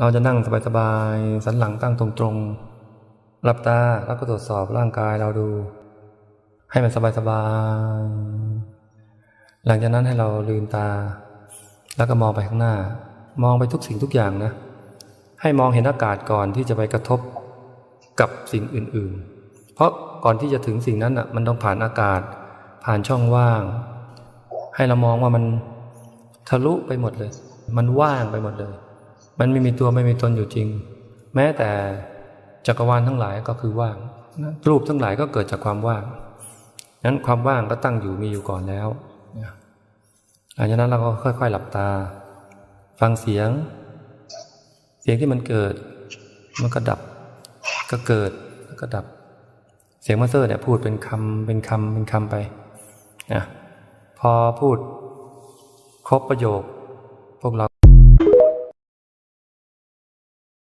เราจะนั่งสบายๆ สันหลังตั้งตรงๆหลับตาแล้วก็ตรวจสอบร่างกายเราดู ให้มันสบายๆ หลังจากนั้นให้เราลืมตา แล้วก็มองไปข้างหน้า มองไปทุกสิ่งทุกอย่างนะ ให้มองเห็นอากาศก่อนที่จะไปกระทบกับสิ่งอื่นๆ เพราะก่อนที่จะถึงสิ่งนั้นอะมันต้องผ่านอากาศ ผ่านช่องว่าง ให้เรามองว่ามันทะลุไปหมดเลย มันว่างไปหมดเลย มันไม่มีตัวไม่มีตนอยู่จริง แม้แต่จักรวาลทั้งหลายก็คือว่างรูปทั้งหลายก็เกิดจากความว่างนั้นความว่างก็ตั้งอยู่มีอยู่ก่อนแล้วหลังจากนั้นเราก็ค่อย ๆ หลับตา ฟังเสียง เสียงที่มันเกิด มันก็ดับ ก็เกิดแล้วก็ดับ เสียงมาสเตอร์เนี่ยพูดเป็นคำเป็นคำเป็นคำไปนะพอพูดครบประโยค พวกเรา